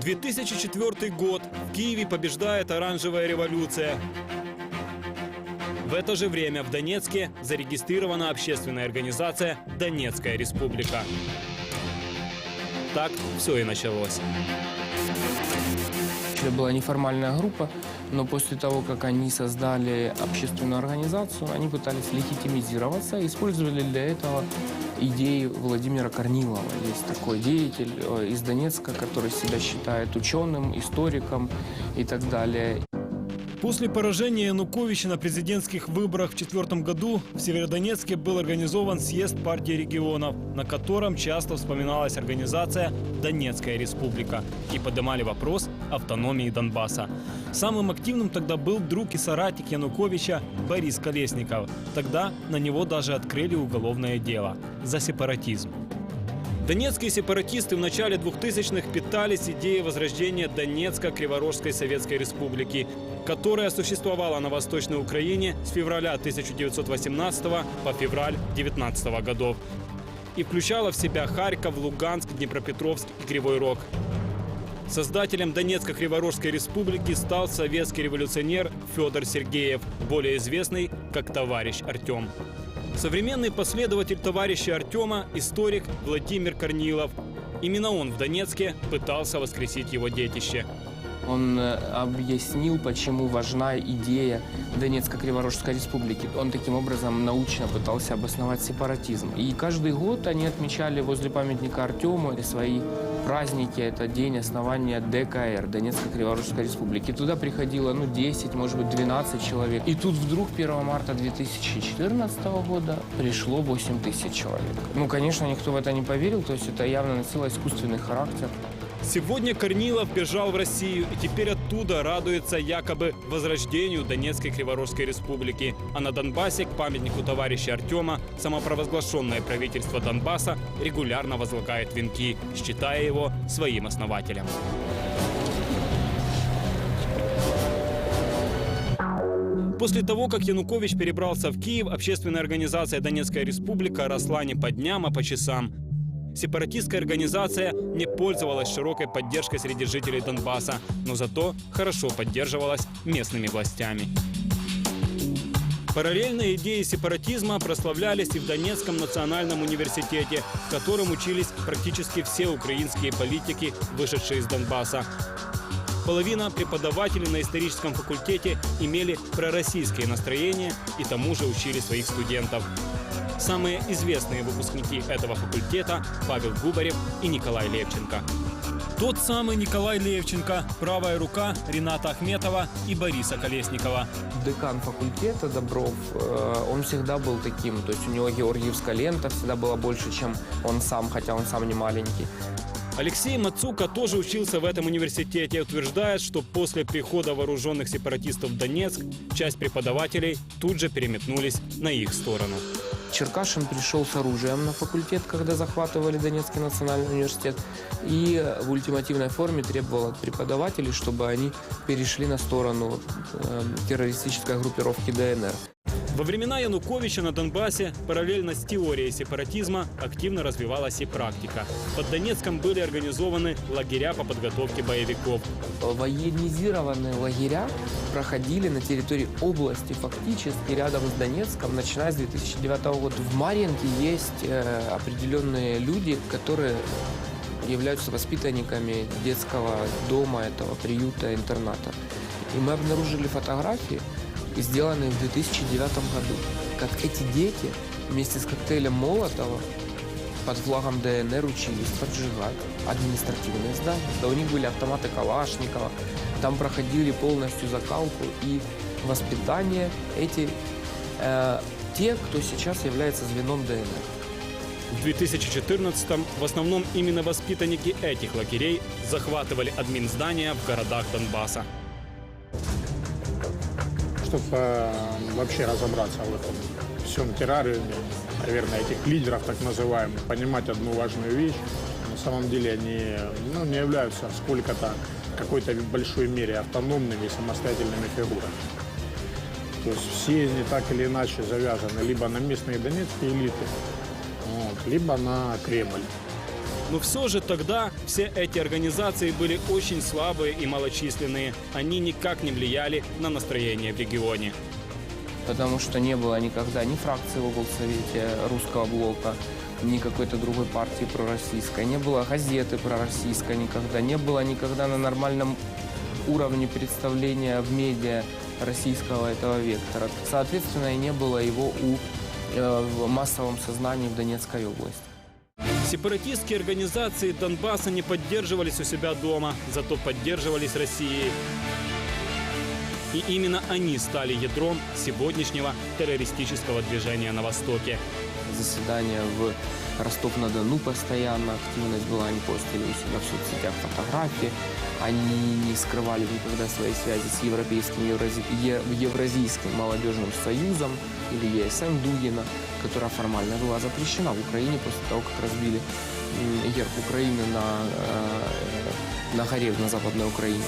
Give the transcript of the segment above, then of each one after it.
2004 год. В Киеве побеждает оранжевая революция. В это же время в Донецке зарегистрирована общественная организация «Донецкая республика». Так все и началось. Это была неформальная группа, но после того, как они создали общественную организацию, они пытались легитимизироваться, использовали для этого идеи Владимира Корнилова. Есть такой деятель э, из Донецка, который себя считает ученым, историком и так далее. После поражения Януковича на президентских выборах в четвертом году в Северодонецке был организован съезд партии регионов, на котором часто вспоминалась организация «Донецкая республика» и поднимали вопрос автономии Донбасса. Самым активным тогда был друг и соратник Януковича Борис Колесников. Тогда на него даже открыли уголовное дело за сепаратизм. Донецкие сепаратисты в начале 2000-х питались идеей возрождения Донецко-Криворожской Советской Республики, которая существовала на Восточной Украине с февраля 1918 по февраль 19 годов и включала в себя Харьков, Луганск, Днепропетровск и Кривой Рог. Создателем Донецко-Криворожской республики стал советский революционер Федор Сергеев, более известный как товарищ Артем. Современный последователь товарища Артема – историк Владимир Корнилов. Именно он в Донецке пытался воскресить его детище. Он э, объяснил, почему важна идея Донецко-Криворожской республики. Он таким образом научно пытался обосновать сепаратизм. И каждый год они отмечали возле памятника Артему свои праздники. Это день основания ДКР, Донецко-Криворожской республики. Туда приходило, ну, 10, может быть, 12 человек. И тут вдруг 1 марта 2014 года пришло 8 тысяч человек. Ну, конечно, никто в это не поверил, то есть это явно носило искусственный характер. Сегодня Корнилов бежал в Россию и теперь оттуда радуется якобы возрождению Донецкой Криворожской республики. А на Донбассе к памятнику товарища Артема самопровозглашенное правительство Донбасса регулярно возлагает венки, считая его своим основателем. После того, как Янукович перебрался в Киев, общественная организация «Донецкая республика» росла не по дням, а по часам. Сепаратистская организация не пользовалась широкой поддержкой среди жителей Донбасса, но зато хорошо поддерживалась местными властями. Параллельно идеи сепаратизма прославлялись и в Донецком национальном университете, в котором учились практически все украинские политики, вышедшие из Донбасса. Половина преподавателей на историческом факультете имели пророссийские настроения и тому же учили своих студентов. Самые известные выпускники этого факультета – Павел Губарев и Николай Левченко. Тот самый Николай Левченко, правая рука Рената Ахметова и Бориса Колесникова. Декан факультета Добров, э, он всегда был таким. То есть у него георгиевская лента всегда была больше, чем он сам, хотя он сам не маленький. Алексей Мацука тоже учился в этом университете и утверждает, что после прихода вооруженных сепаратистов в Донецк часть преподавателей тут же переметнулись на их сторону. Черкашин пришел с оружием на факультет, когда захватывали Донецкий национальный университет, и в ультимативной форме требовал от преподавателей, чтобы они перешли на сторону э, террористической группировки ДНР. Во времена Януковича на Донбассе параллельно с теорией сепаратизма активно развивалась и практика. Под Донецком были организованы лагеря по подготовке боевиков. Военизированные лагеря проходили на территории области, фактически рядом с Донецком, начиная с 2009 года. В Марьинке есть э, определенные люди, которые являются воспитанниками детского дома, этого приюта, интерната. И мы обнаружили фотографии, сделанные в 2009 году, как эти дети вместе с коктейлем Молотова под флагом ДНР учились поджигать административные здания. Да у них были автоматы Калашникова, там проходили полностью закалку и воспитание эти э, те, кто сейчас является звеном ДНР. В 2014-м в основном именно воспитанники этих лагерей захватывали админздания в городах Донбасса. Чтобы э, вообще разобраться в этом всем террариуме, наверное, этих лидеров так называемых, понимать одну важную вещь. На самом деле они ну, не являются сколько-то какой-то большой мере автономными и самостоятельными фигурами. То есть все они так или иначе завязаны либо на местные донецкие элиты, вот, либо на Кремль. Но все же тогда все эти организации были очень слабые и малочисленные. Они никак не влияли на настроение в регионе. потому что не было никогда ни фракции в облсовете русского блока, ни какой-то другой партии пророссийской, не было газеты пророссийской никогда, не было никогда на нормальном уровне представления в медиа российского этого вектора. Соответственно, и не было его у, э, в массовом сознании в Донецкой области. Сепаратистские организации Донбасса не поддерживались у себя дома, зато поддерживались Россией. И именно они стали ядром сегодняшнего террористического движения на Востоке. заседания в Ростов-на-Дону постоянно активность была, они постили у себя в соцсетях фотографии, они не скрывали никогда своей связи с Европейским Еврази- Евразийским молодежным союзом или ЕСМ Дугина, которая формально была запрещена в Украине после того, как разбили герб Украины на, э, на горе на Западной Украине.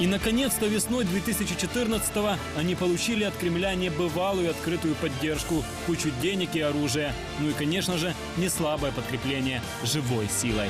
И, наконец-то, весной 2014-го они получили от Кремля небывалую открытую поддержку, кучу денег и оружия. Ну и, конечно же, не слабое подкрепление живой силой.